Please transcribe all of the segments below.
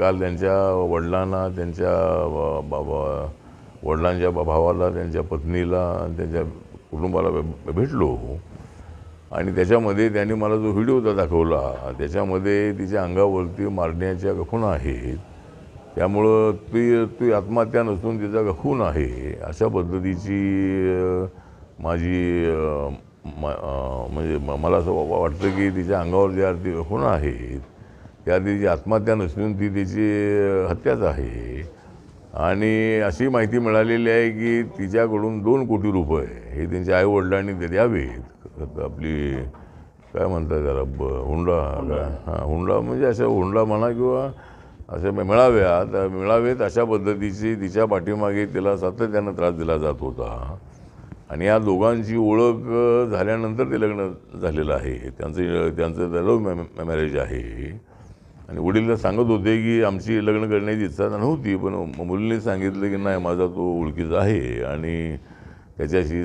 काल त्यांच्या वडिलांना त्यांच्या बाबा वडिलांच्या भावाला त्यांच्या पत्नीला आणि त्यांच्या कुटुंबाला भे- भेटलो. आणि त्याच्यामध्ये त्यांनी मला जो व्हिडिओ दाखवला त्याच्यामध्ये तिच्या अंगावरती मारण्याच्या गखून आहेत. त्यामुळं ती ती आत्महत्या नसून तिचा गखून आहे. अशा पद्धतीची माझी म- म्हणजे म- मला असं वाटतं की तिच्या अंगावर ज्या अर्थी गखून आहेत त्या तिची आत्महत्या नसून ती तिची हत्याच आहे. आणि अशी माहिती मिळालेली आहे की तिच्याकडून दोन कोटी रुपये हे त्यांच्या आईवडिलांनी ते द्यावेत. आपली काय म्हणतात त्याला ब हुंडा हां हुंडा म्हणजे असं हुंडा म्हणा किंवा असे मे- मेळाव्या तर मिळावेत अशा पद्धतीची तिच्या पाठीमागे तिला सातत्यानं त्रास दिला जात होता. आणि या दोघांची ओळख झाल्यानंतर ते लग्न झालेलं आहे. त्यांचं त्यांचं लव्ह मॅरेज आहे. आणि वडील सांगत होते की आमची लग्न करण्याची इच्छा नव्हती पण मुलीने सांगितलं की नाही माझा तो ओळखीचा आहे आणि त्याच्याशी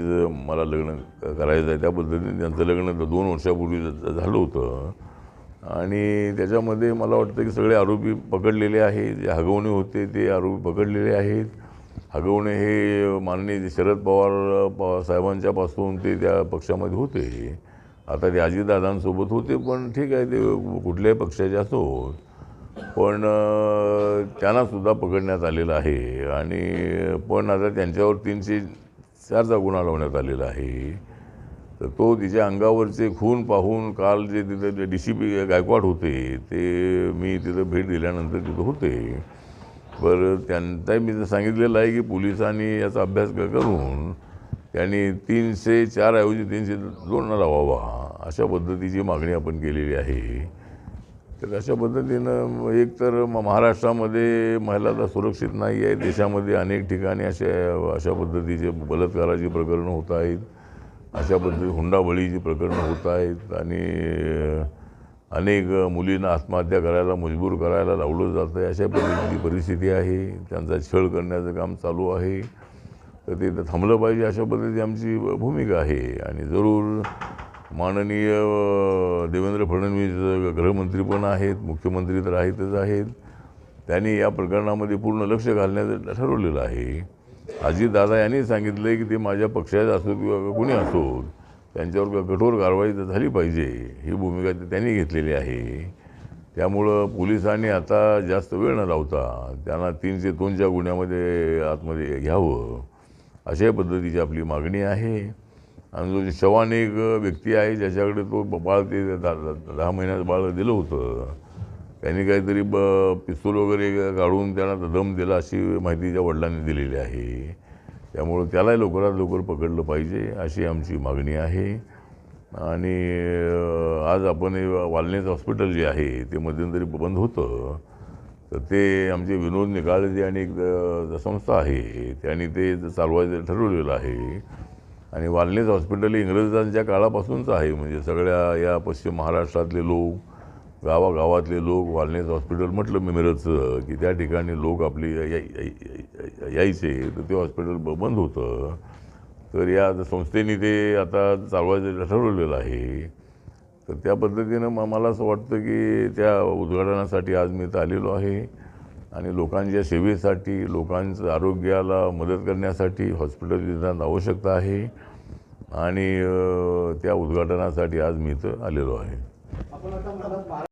मला लग्न करायचं आहे त्या पद्धतीने त्यांचं लग्न तर दोन वर्षापूर्वी झालं होतं. आणि त्याच्यामध्ये मला वाटतं की सगळे आरोपी पकडलेले आहेत जे हगवणे होते ते आरोपी पकडलेले आहेत. हगवणे हे माननीय जे शरद पवार प साहेबांच्यापासून ते त्या पक्षामध्ये होते. आता ते अजितदादांसोबत होते पण ठीक आहे ते कुठल्याही पक्षाचे असोत पण त्यांनासुद्धा पकडण्यात आलेलं आहे आणि पण आता त्यांच्यावर तीनशे चारचा गुन्हा लावण्यात आलेला आहे. तर तो तिच्या अंगावरचे खून पाहून काल जे तिथं जे डी सी पी गायकवाड होते ते मी तिथं भेट दिल्यानंतर तिथं होते. बरं त्यांचा मी तर सांगितलेलं आहे की पोलिसांनी याचा अभ्यास क- करून त्यांनी तीनशे चारऐवजी तीनशे दोनला लावावा. अशा पद्धतीची मागणी आपण केलेली आहे. तर अशा पद्धतीनं एक तर म- महाराष्ट्रामध्ये महिलाला सुरक्षित नाही आहे. देशामध्ये अनेक ठिकाणी अशा अशा पद्धतीचे बलात्काराची प्रकरणं होत आहेत. अशा पद्धती हुंडाबळीची प्रकरणं होत आहेत. आणि अनेक मुलींना आत्महत्या करायला मजबूर करायला लावलं जातं आहे अशा पद्धतीची परिस्थिती आहे. त्यांचा छळ करण्याचं काम चालू आहे. तर ते तर थांबलं पाहिजे अशा पद्धतीची आमची भूमिका आहे. आणि जरूर माननीय देवेंद्र फडणवीस गृहमंत्री पण आहेत मुख्यमंत्री तर आहेतच आहेत. त्यांनी या प्रकरणामध्ये पूर्ण लक्ष घालण्याचं ठरवलेलं आहे. अजितदादा यांनी सांगितलं आहे की ते माझ्या पक्षात असो किंवा कोणी असोत त्यांच्यावर कठोर कारवाई तर झाली पाहिजे. ही भूमिका ते- त्यांनी घेतलेली आहे. त्यामुळं पोलिसांनी आता जास्त वेळ न लावता त्यांना तीनशे दोनच्या गुन्ह्यामध्ये आतमध्ये घ्यावं. अशा पद्धतीची आपली मागणी आहे. आणि जो शवान एक व्यक्ती आहे ज्याच्याकडे तो बाळ ते दहा दहा- महिन्याचं बाळ दिलं होतं त्यांनी काहीतरी ब पिस्तूल वगैरे काढून त्यांना दम दिला अशी माहिती त्या वडिलांनी दिलेली आहे. त्यामुळं त्यालाही लवकरात लवकर पकडलं पाहिजे अशी आमची मागणी आहे. आणि आज आपण हे वालनेच हॉस्पिटल जे आहे ते मध्यंतरी बंद होतं. तर ते आमचे विनोद निकाळे जे आणि एक संस्था आहे. त्यांनी ते चालवायचं ठरवलेलं आहे. आणि वालनेस हॉस्पिटल हे इंग्रजांच्या काळापासूनच आहे. म्हणजे सगळ्या या पश्चिम महाराष्ट्रातले लोक गावागावातले लोक वालनेस हॉस्पिटल म्हटलं मी मिरजचं की त्या ठिकाणी लोक आपली यायचे. तर ते हॉस्पिटल ब- बंद होतं. तर या संस्थेने ते आता चालवायचं ठरवलेलं आहे. तर त्या पद्धतीनं मग मला असं वाटतं की त्या उद्घाटनासाठी आज मी इथं आलेलो आहे. आणि लोकांच्या सेवेसाठी लोकांचं आरोग्याला मदत करण्यासाठी हॉस्पिटल विधान आवश्यकता आहे. आणि त्या उद्घाटनासाठी आज मी इथं आलेलो आहे.